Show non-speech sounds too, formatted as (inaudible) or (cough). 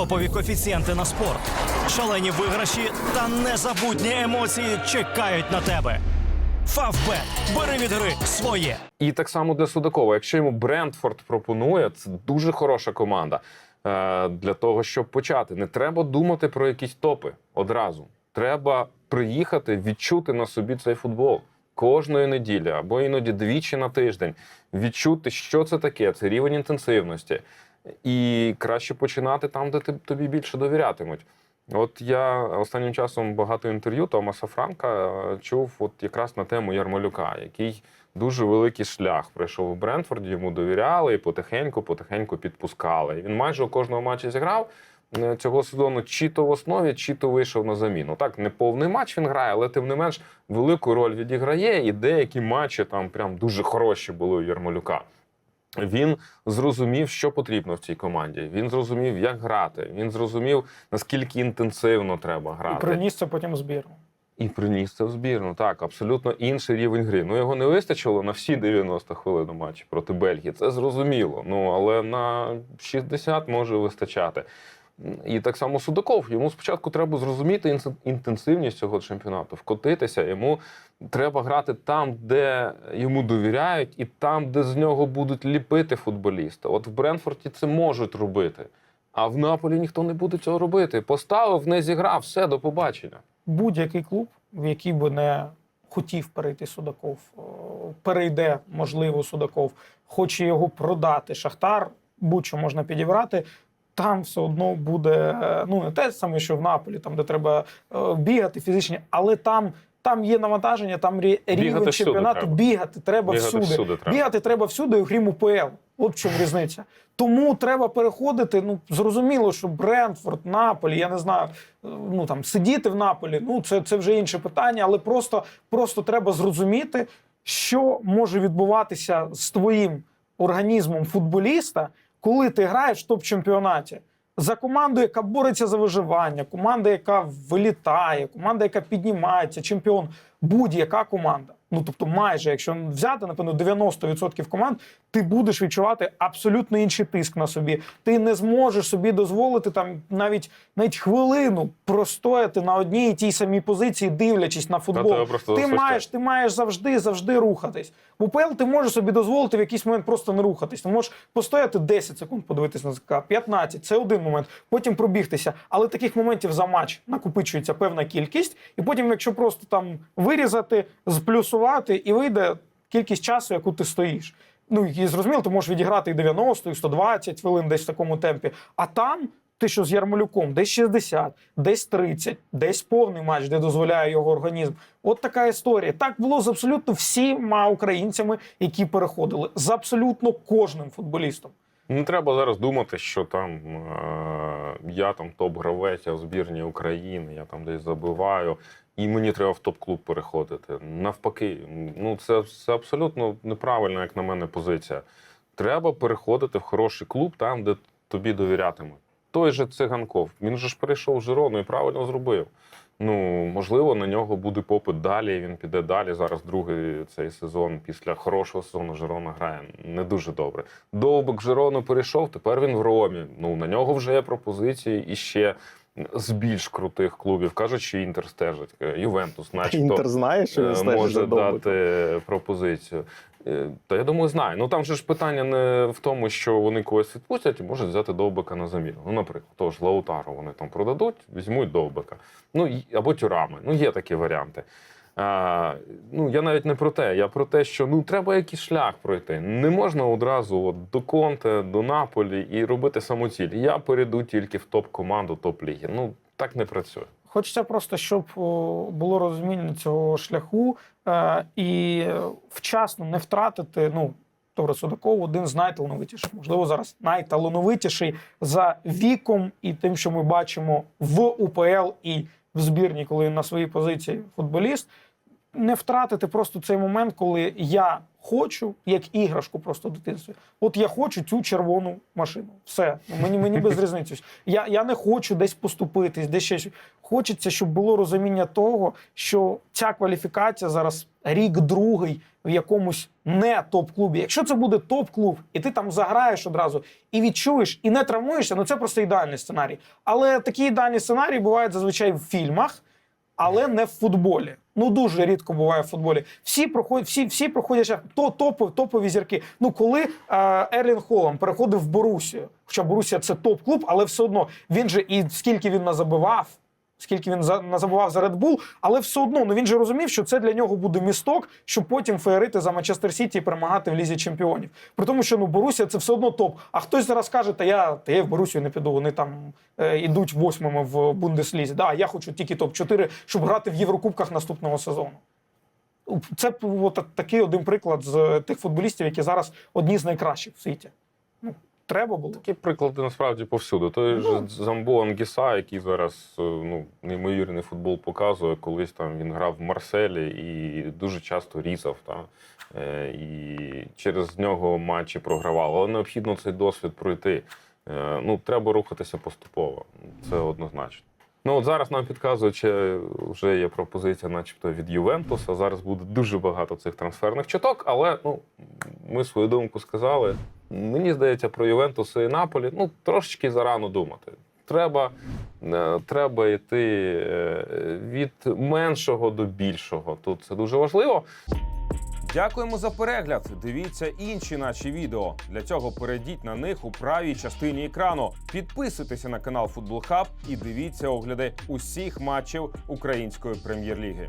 топові коефіцієнти на спорт, шалені виграші та незабутні емоції чекають на тебе. Фавбет. Бери від гри своє. І так само для Судакова. Якщо йому Брентфорд пропонує, це дуже хороша команда е, для того, щоб почати. Не треба думати про якісь топи одразу. Треба приїхати, відчути на собі цей футбол кожної неділі або іноді двічі на тиждень. Відчути, що це таке, це рівень інтенсивності. І краще починати там, де ти- тобі більше довірятимуть. От я останнім часом багато інтерв'ю Томаса Франка е, чув от якраз на тему Ярмолюка, який дуже великий шлях пройшов у Брентфорді, йому довіряли і потихеньку, потихеньку підпускали. Він майже у кожному матчі зіграв е, цього сезону, чи то в основі, чи то вийшов на заміну. Так, не повний матч він грає, але тим не менш велику роль відіграє, і деякі матчі там прям дуже хороші були у Ярмолюка. Він зрозумів, що потрібно в цій команді. Він зрозумів, як грати. Він зрозумів, наскільки інтенсивно треба І грати. приніс це потім в збірну. І приніс це в збірну. Так, абсолютно інший рівень гри. Ну його не вистачило на всі 90 хвилин у матчі проти Бельгії. Це зрозуміло. Ну але на 60 може вистачати. І так само Судаков. Йому спочатку треба зрозуміти інтенсивність цього чемпіонату, вкотитися. Йому треба грати там, де йому довіряють, і там, де з нього будуть ліпити футболіста. От в Бренфорді це можуть робити. А в Наполі ніхто не буде цього робити. Поставив, не зіграв, все, до побачення. Будь-який клуб, в який би не хотів перейти Судаков, перейде, можливо, Судаков, хоче його продати. Шахтар, будь-що можна підібрати. Там все одно буде е, ну не те саме, що в Наполі, там де треба е, бігати фізичні, але там. Там є навантаження, там рі- рівень чемпіонату. треба. Бігати треба Бігати всюди. всюди треба. Бігати треба всюди, окрім УПЛ. От в чому різниця. Тому треба переходити. Ну зрозуміло, що Брентфорд, Наполі, я не знаю, е, ну там сидіти в Наполі. Ну це, це вже інше питання, але просто, просто треба зрозуміти, що може відбуватися з твоїм організмом футболіста, коли ти граєш в топ-чемпіонаті. За команду, яка бореться за виживання, команда, яка вилітає, команда, яка піднімається, чемпіон, будь-яка команда. Ну тобто, майже, якщо взяти, напевно, 90% команд, ти будеш відчувати абсолютно інший тиск на собі. Ти не зможеш собі дозволити там навіть навіть хвилину простояти на одній і тій самій позиції, дивлячись на футбол. тебе просто Ти маєш, ти маєш завжди, завжди рухатись. В УПЛ ти можеш собі дозволити в якийсь момент просто не рухатись. Ти можеш постояти 10 секунд, подивитись на ЗК, 15, це один момент, потім пробігтися. Але таких моментів за матч накопичується певна кількість, і потім, якщо просто там вирізати, зплюсувати, і вийде кількість часу, яку ти стоїш. Ну і зрозуміло, ти можеш відіграти і 90, і 120 хвилин десь в такому темпі. А там ти що з Ярмолюком, десь 60, десь 30, десь повний матч, де дозволяє його організм. От така історія. Так було з абсолютно всіма українцями, які переходили, з абсолютно кожним футболістом. Не треба зараз думати, що там е, я там топ-гравець, я в збірні України, я там десь забиваю, і мені треба в топ-клуб переходити. Навпаки, ну це, це абсолютно неправильна, як на мене, позиція. Треба переходити в хороший клуб там, де тобі довірятимуть. Той же циганков, він же ж перейшов в Жирону і правильно зробив. Ну, можливо, на нього буде попит далі. Він піде далі. Зараз другий цей сезон після хорошого сезону Жирона грає не дуже добре. Довбик Жирону перейшов, тепер він в Ромі. Ну на нього вже є пропозиції і ще з більш крутих клубів. Кажуть, що Інтер стежить. Е, Ювентус, начебто, Інтер знає, що він е, стежить може дати пропозицію. Е, Та я думаю, знаю. Ну там же ж питання не в тому, що вони когось відпустять і можуть взяти довбика на заміну. Ну, наприклад, тож ж Лаутару вони там продадуть, візьмуть довбика. Ну або тюрами. Ну, є такі варіанти. А, ну, я навіть не про те. Я про те, що ну треба якийсь шлях пройти. Не можна одразу от, до Конте, до Наполі і робити самоціль. Я перейду тільки в топ-команду, топ-ліги. Ну так не працює. Хочеться просто, щоб було розуміння цього шляху е, і вчасно не втратити. Ну, добре, Судаков один з найталановитіших, можливо, зараз найталановитіший за віком і тим, що ми бачимо в УПЛ і в збірні, коли на своїй позиції футболіст. Не втратити просто цей момент, коли я хочу як іграшку просто в дитинстві. От я хочу цю червону машину. Все. Ну, Мені, мені без (laughs) різниці. Я, я не хочу десь поступитись, десь ще щось. Хочеться, щоб було розуміння того, що ця кваліфікація зараз рік другий в якомусь не топ-клубі. Якщо це буде топ-клуб, і ти там заграєш одразу і відчуєш, і не травмуєшся, ну це просто ідеальний сценарій. Але такі ідеальні сценарії бувають зазвичай в фільмах але не в футболі. Ну дуже рідко буває в футболі. Всі проходять, всі, всі проходять то топові, топові зірки. Ну коли е, Ерлін Холланд переходив в Борусію, хоча Борусія це топ-клуб, але все одно він же і скільки він назабивав. Скільки він за назабував за Red Bull, але все одно ну він же розумів, що це для нього буде місток, щоб потім феєрити за Манчестер Сіті і перемагати в лізі чемпіонів. При тому, що ну Борусія це все одно топ. А хтось зараз каже, та я та я в Борусію не піду. Вони там е, ідуть восьмими в Бундеслізі. Да, я хочу тільки топ 4 щоб грати в Єврокубках наступного сезону. Це от такий один приклад з тих футболістів, які зараз одні з найкращих в світі. Ну, треба було. Такі приклади насправді повсюди. Той же Замбо Ангіса, який зараз е, ну, неймовірний футбол показує, колись там він грав в Марселі і дуже часто різав. Та? Е, І через нього матчі програвав. Але необхідно цей досвід пройти. Е, Ну, треба рухатися поступово. Це однозначно. Ну от зараз нам підказують, чи вже є пропозиція, начебто, від Ювентуса. Зараз буде дуже багато цих трансферних чуток, але ну, ми свою думку сказали. Мені здається, про Ювентус і Наполі ну, трошечки зарано думати. Треба, е, треба йти е, від меншого до більшого. Тут це дуже важливо. Дякуємо за перегляд. Дивіться інші наші відео. Для цього перейдіть на них у правій частині екрану. Підписуйтеся на канал Футбол Хаб і дивіться огляди усіх матчів української прем'єр-ліги.